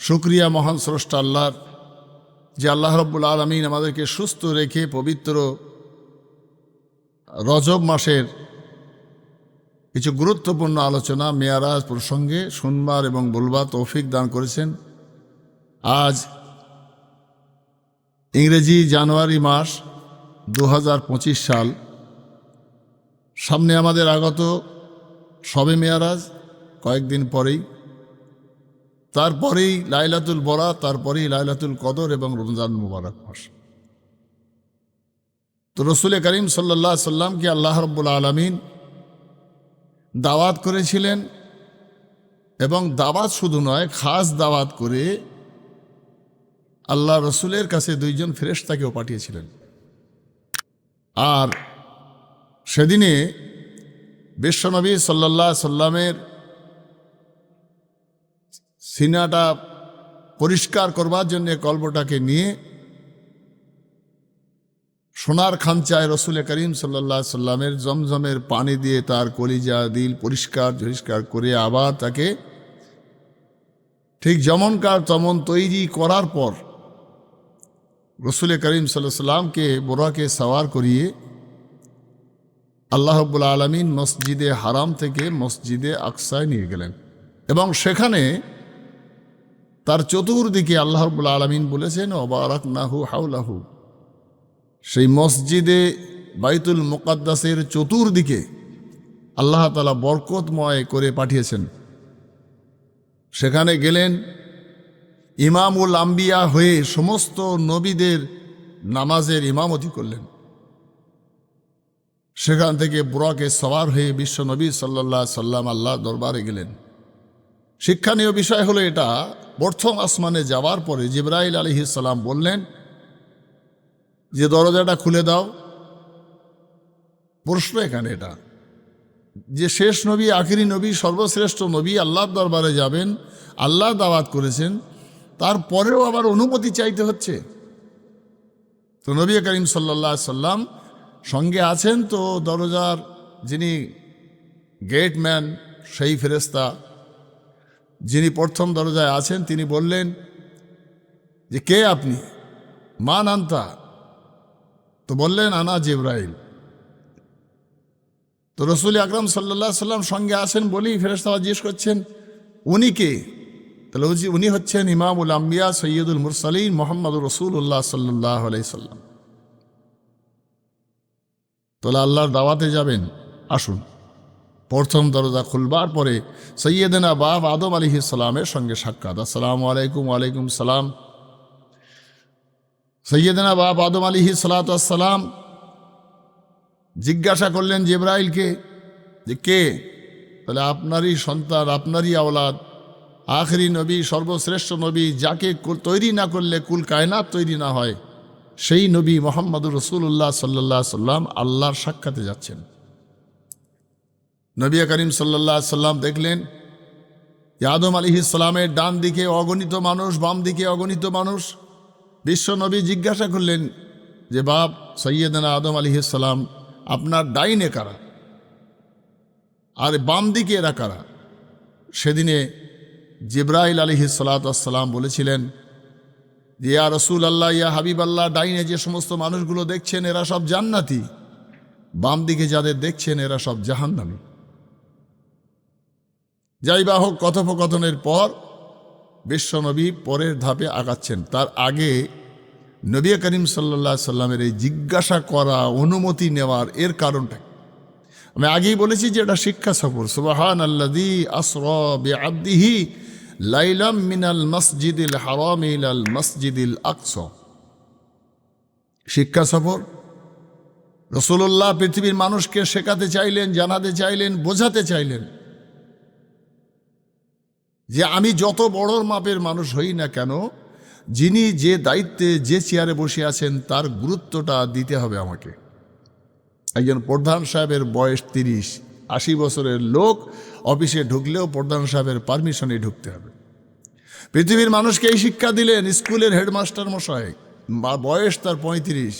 শুক্রিয়া মহান স্রষ্টা আল্লাহর যে আল্লাহ রব্বুল আলমিন আমাদেরকে সুস্থ রেখে পবিত্র রজব মাসের কিছু গুরুত্বপূর্ণ আলোচনা, মেয়ারাজ প্রসঙ্গে শুনবার এবং বলবার তৌফিক দান করেছেন। আজ ইংরেজি জানুয়ারি মাস দু হাজার পঁচিশ সাল। সামনে আমাদের আগত সবে মেয়ারাজ, কয়েকদিন পরেই তারপরেই লাইলাতুল বরা, তারপরেই লাইলাতুল কদর এবং রমজান মুবারক মাস। তো রসুল করিম সাল্লাহ সাল্লামকে আল্লাহ রব্বুল আলমিন দাওয়াত করেছিলেন এবং দাওয়াত শুধু নয়, খাস দাওয়াত করে আল্লাহ রসুলের কাছে দুইজন ফ্রেশ তাকেও পাঠিয়েছিলেন। আর সেদিনে বিশ্বনবী সাল্লাহ সাল্লামের সিনাটা পরিষ্কার করবার জন্য কল্পটাকে নিয়ে সোনার খাঞ্চায় রসুলে করিম সাল্লাহ সাল্লামের জমজমের পানি দিয়ে তার কলিজা, দিল পরিষ্কার পরিষ্কার করে আবার তাকে ঠিক যেমনকার তেমন তৈরি করার পর রসুল করিম সাল্লাহ সাল্লামকে বোরাকে সাওয়ার করিয়ে আল্লাহ রব্বুল আলমিন মসজিদে হারাম থেকে মসজিদে আকসায় নিয়ে গেলেন। এবং সেখানে তার চতুর্দিকে আল্লাহ রব্বুল আলমিন বলেছেন অবারাক নাহু হাউলাহু সেই মসজিদে বাইতুল মোকাদ্দাসের চতুর্দিকে আল্লাহ তালা বরকতময় করে পাঠিয়েছেন। সেখানে গেলেন, ইমামুল আম্বিয়া হয়ে সমস্ত নবীদের নামাজের ইমামতি করলেন। সেখান থেকে বুরাকে সওয়ার হয়ে বিশ্ব নবী সাল্লাহ সাল্লাম আল্লাহ দরবারে গেলেন। শিক্ষণীয় বিষয় হলো এটা, প্রথম আসমানে যাওয়ার পরে জিব্রাইল আলহিসাল্লাম বললেন, যে দরজাটা খুলে দাও। প্রশ্ন এখানে এটা, যে শেষ নবী, আখিরি নবী, সর্বশ্রেষ্ঠ নবী আল্লাহর দরবারে যাবেন, আল্লাহ দাওয়াত করেছেন, তারপরেও আবার অনুমতি চাইতে হচ্ছে। তো নবী করিম সাল্লা সাল্লাম সঙ্গে আছেন তো দরজার যিনি গেটম্যান, সেই ফেরেস্তা যিনি প্রথম দরজায় আছেন, তিনি বললেন, যে কে আপনি? মান আনতা? তো বললেন, আনা জিব্রাইল। তো রসুল আকরম সাল্লাহ সাল্লাম সঙ্গে আসেন বলেই ফেরেস্তা জিজ্ঞেস করছেন, উনি কে? তাহলে উনি হচ্ছেন ইমামুল আম্বিয়া সৈয়দুল মুরসালিন মোহাম্মদ রসুল রসুল্লাহ সাল্লাহ সাল্লাম তাহলে আল্লাহর দাওয়াতে যাবেন। আসুন। প্রথম দরজা খুলবার পরে সৈয়দনা বাব আদম আলী সালামের সঙ্গে সাক্ষাৎ। আসসালামু আলাইকুম, ওয়ালাইকুম সালাম। সৈয়দনা বাব আদম আলী সালাতাম জিজ্ঞাসা করলেন জিব্রাইলকে যে কে? তাহলে আপনারই সন্তান, আপনারই আওলাদ, আখরি নবী, সর্বশ্রেষ্ঠ নবী, যাকে তৈরি না করলে কুল কায়নাত তৈরি না হয়, সেই নবী মোহাম্মদুর রসুল্লাহ সাল্লাহ সাল্লাম আল্লাহর সাক্ষাতে যাচ্ছেন। নবী করিম সাল্লাহ সাল্লাম দেখলেন আদম আলী ইসলামের ডান দিকে অগণিত মানুষ, বাম দিকে অগণিত মানুষ। বিশ্ব নবী জিজ্ঞাসা করলেন, যে বাপ, সৈয়দনা আদম আলী ইসলাম আপনার ডাইনে কারা? আর বাম দিকে এরা কারা? সেদিনে জিব্রাইল আলী সালাতাম বলেছিলেন, যে ইয়া রসুল আল্লাহ ইয়া হাবিব আল্লাহ ডাইনে যে সমস্ত মানুষগুলো দেখছেন, এরা সব জান্নাতি। বাম দিকে যাদের দেখছেন, এরা সব জাহান্নামী। যাই বা হোক, কথোপকথনের পর বিশ্বনবী পরের ধাপে আগাচ্ছেন। তার আগে নবী করিম সাল্লা সাল্লামের এই জিজ্ঞাসা করা, অনুমতি নেওয়ার এর কারণটা আমি আগেই বলেছি যে এটা শিক্ষা সফর। সুবাহান আল্লাদি আসরি আব্দিহি লাইলাম মিনাল মসজিদিল হারাম ইলাল মসজিদিল আকস। শিক্ষা সফর। রসুল্লাহ পৃথিবীর মানুষকে শেখাতে চাইলেন, জানাতে চাইলেন, বোঝাতে চাইলেন। যে আমি যত বড় মাপের মানুষ হই না কেন, যিনি যে দায়িত্বে, যে চেয়ারে বসে আছেন, তার গুরুত্বটা দিতে হবে আমাকে। একজন প্রধান সাহেবের বয়স তিরিশ, আশি বছরের লোক অফিসে ঢুকলেও প্রধান সাহেবের পারমিশনে ঢুকতে হবে। পৃথিবীর মানুষকে এই শিক্ষা দিলেন স্কুলের হেডমাস্টার মশাই। বয়স তার পঁয়ত্রিশ,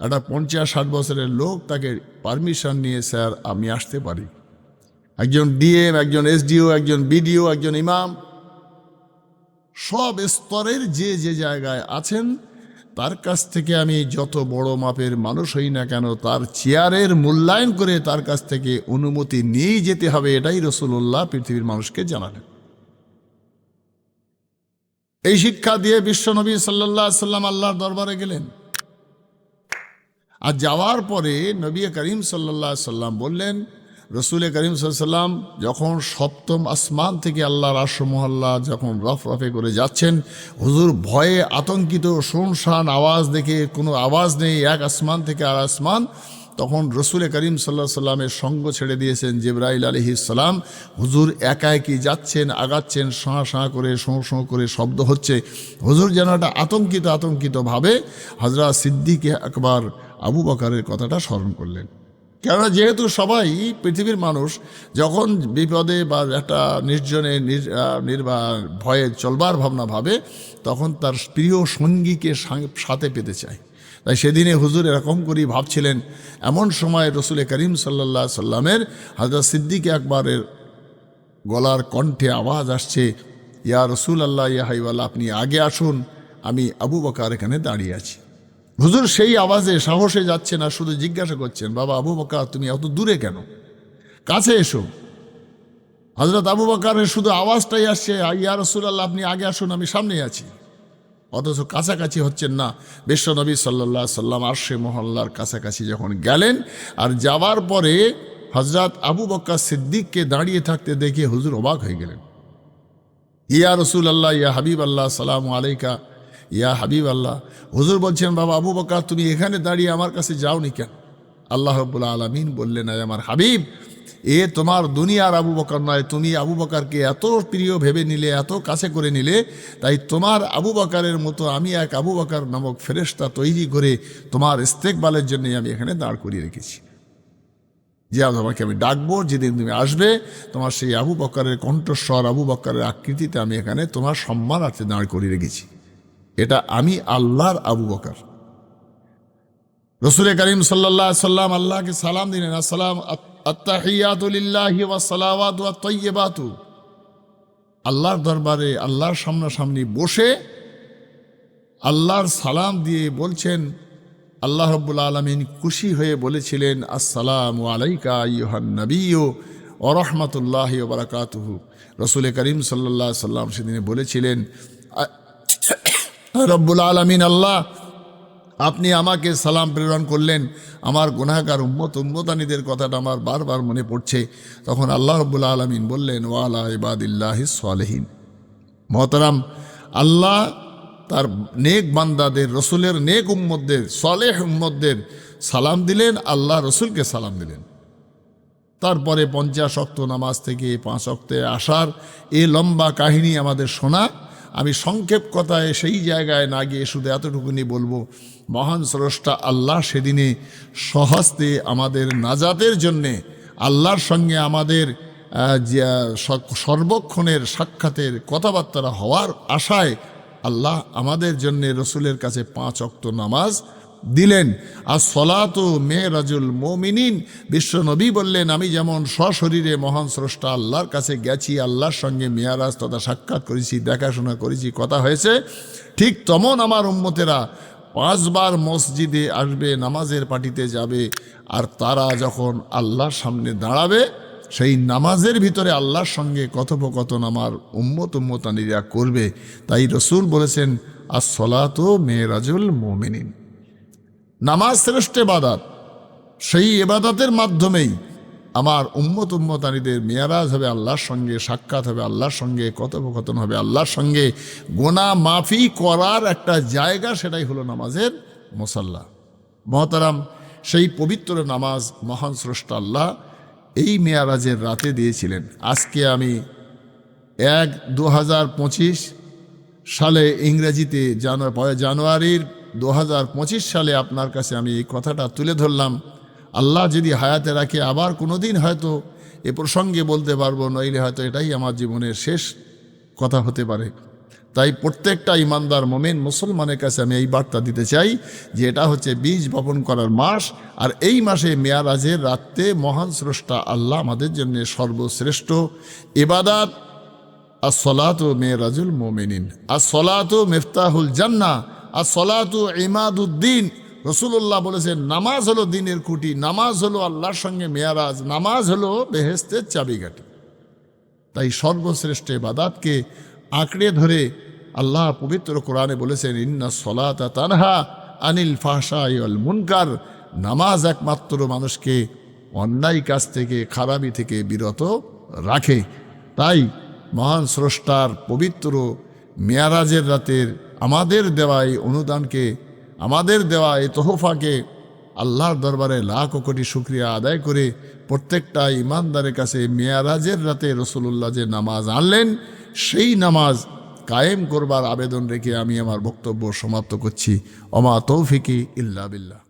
একটা পঞ্চাশ ষাট বছরের লোক তাকে পারমিশন নিয়ে, স্যার, আমি আসতে পারি। একজন ডিএম, একজন এসডিও, একজন বিডিও, একজন ইমাম, সব স্তরের যে যে জায়গায় আছেন, তার কাছ থেকে আমি যত বড় মাপের মানুষ হই না কেন, তার চেয়ারের মূল্যায়ন করে তার কাছ থেকে অনুমতি নিয়েই যেতে হবে, এটাই রসুল্লাহ পৃথিবীর মানুষকে জানালেন। এই শিক্ষা দিয়ে বিশ্বনবী সাল্লাহ সাল্লাম আল্লাহর দরবারে গেলেন। আর যাওয়ার পরে নবী করিম সাল্লাহ সাল্লাম বললেন রসুল করিম সাল্লাম যখন সপ্তম আসমান থেকে আল্লাহর আশ্রমহল্লা যখন রফ রফে করে যাচ্ছেন, হুজুর ভয়ে আতঙ্কিত, শুনশান আওয়াজ দেখে কোনো আওয়াজ নেই, এক আসমান থেকে আর আসমান। তখন রসুল করিম সাল্লাহ সাল্লামের সঙ্গ ছেড়ে দিয়েছেন জিব্রাইল আলহি সালাম। হুজুর একা একই যাচ্ছেন, আগাচ্ছেন, শাঁ শাঁ করে, শোঁ শোঁ করে শব্দ হচ্ছে। হুজুর যেন একটা আতঙ্কিত, আতঙ্কিতভাবে হজরা সিদ্দিকে একবার আবু বকারের কথাটা স্মরণ করলেন। কেননা যেহেতু সবাই পৃথিবীর মানুষ, যখন বিপদে বা একটা নির্জনে নির্বা, ভয়ে চলবার ভাবনা ভাবে, তখন তার প্রিয় সঙ্গীকে সাথে পেতে চায়। তাই সেদিনে হুজুর এরকম করেই ভাবছিলেন, এমন সময় রসুল করিম সাল্লাহ সাল্লামের হাজরত সিদ্দিক আকবরের গলার কণ্ঠে আওয়াজ আসছে, ইয়া রসুল আল্লাহ, ইয়া হাইওয়াল্লাহ আপনি আগে আসুন, আমি আবু বকার এখানে দাঁড়িয়ে আছি। হুজুর সেই আওয়াজে সাহসে যাচ্ছে না, শুধু জিজ্ঞাসা করছেন, বাবা আবু বকার, তুমি এত দূরে কেন? কাছে এসো। হজরত আবু বকারের শুধু আওয়াজটাই আসছে, ইয়া রসুল আল্লাহ আপনি আগে আসুন, আমি সামনে আছি। অথচ কাছাকাছি হচ্ছেন না বিশ্বনবী সাল্লাহ সাল্লাম আরশে মহল্লার কাছাকাছি যখন গেলেন, আর যাওয়ার পরে হজরত আবু বক্কা সিদ্দিককে দাঁড়িয়ে থাকতে দেখে হুজুর অবাক হয়ে গেলেন। ইয়া রসুল আল্লাহ ইয়া হাবিব আল্লাহ সালাম আলাইকা। ইয়া হাবিব আল্লাহ। হুজুর বলছেন, বাবা আবু বকর, তুমি এখানে দাঁড়িয়ে আমার কাছে যাওনি কেন? আল্লাহ রব্বুল আলমিন বললেন, "আয় আমার হাবিব, এ তোমার দুনিয়ার আবু বকর নয়, তুমি আবু বকরকে এত প্রিয় ভেবে নিলে, এত কাছে করে নিলে, তাই তোমার আবু বকরের মতো আমি এক আবু বকর নামক ফেরেশতা তৈরি করে তোমার ইস্তেকবালের জন্য আমি এখানে দাঁড় করিয়ে রেখেছি। যে তোমাকে আমি ডাকবো, যেদিন তুমি আসবে, তোমার সেই আবু বকরের কণ্ঠস্বর, আবু বকরের আকৃতিতে আমি এখানে তোমার সম্মানার্থে দাঁড় করিয়ে রেখেছি। এটা আমি আল্লাহর আবু বকর। রসুল করিম সাল্লাহ সাল্লাম আল্লাহকে সালাম দিলেন, আসসালাম আল্লাহর দরবারে, আল্লাহর সামনাসামনি বসে আল্লাহর সালাম দিয়ে বলছেন, আল্লাহ রব্বুল আলমিন খুশি হয়ে বলেছিলেন, আসসালাম আলাইকা ইহান নবী ও রহমতুল্লাহ বারাকাতুহু। রসুল করিম সাল্লাহ সাল্লাম সেদিনে বলেছিলেন রব্বুল আলমিন, আল্লাহ, আপনি আমাকে সালাম প্রেরণ করলেন। আমার গুনাহগার উম্মত, উম্মতানিদের কথাটা আমার বারবার মনে পড়ছে। তখন আল্লাহ রব্বুল আলমিন বললেন, ওয়ালা ইবাদিল্লাহি সালেহীন। মহতারাম, আল্লাহ তার নেক বান্দাদের, রসুলের নেক উম্মদদের সলেহ উম্মদদের সালাম দিলেন, আল্লাহ রসুলকে সালাম দিলেন। তারপরে পঞ্চাশ অক্ত নামাজ থেকে পাঁচ অক্তে আসার এ লম্বা কাহিনী আমাদের শোনা। আমি সংক্ষেপ কথায় সেই জায়গায় না গিয়ে শুধু এতটুকুনি বলব, মহান স্রষ্টা আল্লাহ সেদিনে সহস্তে আমাদের নাজাতের জন্যে, আল্লাহর সঙ্গে আমাদের সর্বক্ষণের সাক্ষাতের কথাবার্তা হওয়ার আশায় আল্লাহ আমাদের জন্যে রসুলের কাছে পাঁচ অক্ত নামাজ দিলেন আর সলাত মেহরাজুল মোমিনিন। বিশ্ব নবী বললেন, আমি যেমন সশরীরে মহান স্রষ্টা আল্লাহর কাছে গেছি, আল্লাহর সঙ্গে মেয়ারাজ তথা সাক্ষাৎ করেছি, দেখাশোনা করেছি, কথা হয়েছে, ঠিক তমন আমার উম্মতেরা পাঁচবার মসজিদে আসবে, নামাজের পার্টিতে যাবে, আর তারা যখন আল্লাহর সামনে দাঁড়াবে, সেই নামাজের ভিতরে আল্লাহর সঙ্গে কথোপকথন আমার উম্মত উম্মতানিরা করবে। তাই রসুল বলেছেন আর সলাত মেয়েরাজুল মোমিনিন। নামাজ শ্রেষ্ঠ এবাদাত সেই এবাদাতের মাধ্যমেই আমার উম্মত উম্মতানিদের মেয়ারাজ হবে আল্লাহর সঙ্গে, সাক্ষাৎ হবে আল্লাহর সঙ্গে, কথোপকথন হবে আল্লাহর সঙ্গে। গোনা মাফি করার একটা জায়গা সেটাই হলো নামাজের মোসাল্লা। মহতারাম, সেই পবিত্র নামাজ মহান স্রষ্টা আল্লাহ এই মেয়ারাজের রাতে দিয়েছিলেন। আজকে আমি এক দু সালে ইংরেজিতে জানু- পয়- জানুয়ারির দু হাজার পঁচিশ সালে আপনার কাছে আমি এই কথাটা তুলে ধরলাম, আল্লাহ যদি হায়াতে রাখে, আবার কোনো দিন হয়তো এ প্রসঙ্গে বলতে পারব, নইলে হয়তো এটাই আমার জীবনের শেষ কথা হতে পারে। তাই প্রত্যেকটা ইমানদার মোমেন মুসলমানের কাছে আমি এই বার্তা দিতে চাই যে এটা হচ্ছে বীজ বপন করার মাস, আর এই মাসে মেয়ারাজের রাত্রে মহান স্রষ্টা আল্লাহ আমাদের জন্য সর্বশ্রেষ্ঠ এবাদাত আর সলাত মেয়েরাজুল মোমিনিন। আর সলাত মেফতাহুল জান্না আর সলাত ইমাদুদ্দিন। রসুল্লাহ বলেছেন, নামাজ হলো দিনের কুটি নামাজ হলো আল্লাহর সঙ্গে মেয়ারাজ, নামাজ হলো বেহেস্তের চাবিকাঠি। তাই সর্বশ্রেষ্ঠ বাদাতকে আঁকড়ে ধরে আল্লাহ পবিত্র কোরআনে বলেছেন, ইন্না সলাতা তানহা আনিল ফাহসাইল মুনকার। নামাজ একমাত্র মানুষকে অন্যায় কাজ থেকে, খারাপি থেকে বিরত রাখে। তাই মহান স্রষ্টার পবিত্র মেয়ারাজের রাতের আমাদের দেওয়া এই অনুদানকে, আমাদের দেওয়া এই তোহফাকে আল্লাহর দরবারে লাখ কোটি শুক্রিয়া আদায় করে প্রত্যেকটা ইমানদারের কাছে মেয়ারাজের রাতে রসুল্লাহ যে নামাজ আনলেন, সেই নামাজ কায়েম করবার আবেদন রেখে আমি আমার বক্তব্য সমাপ্ত করছি। অমা তৌফিকি ইল্লা বিল্লাহ।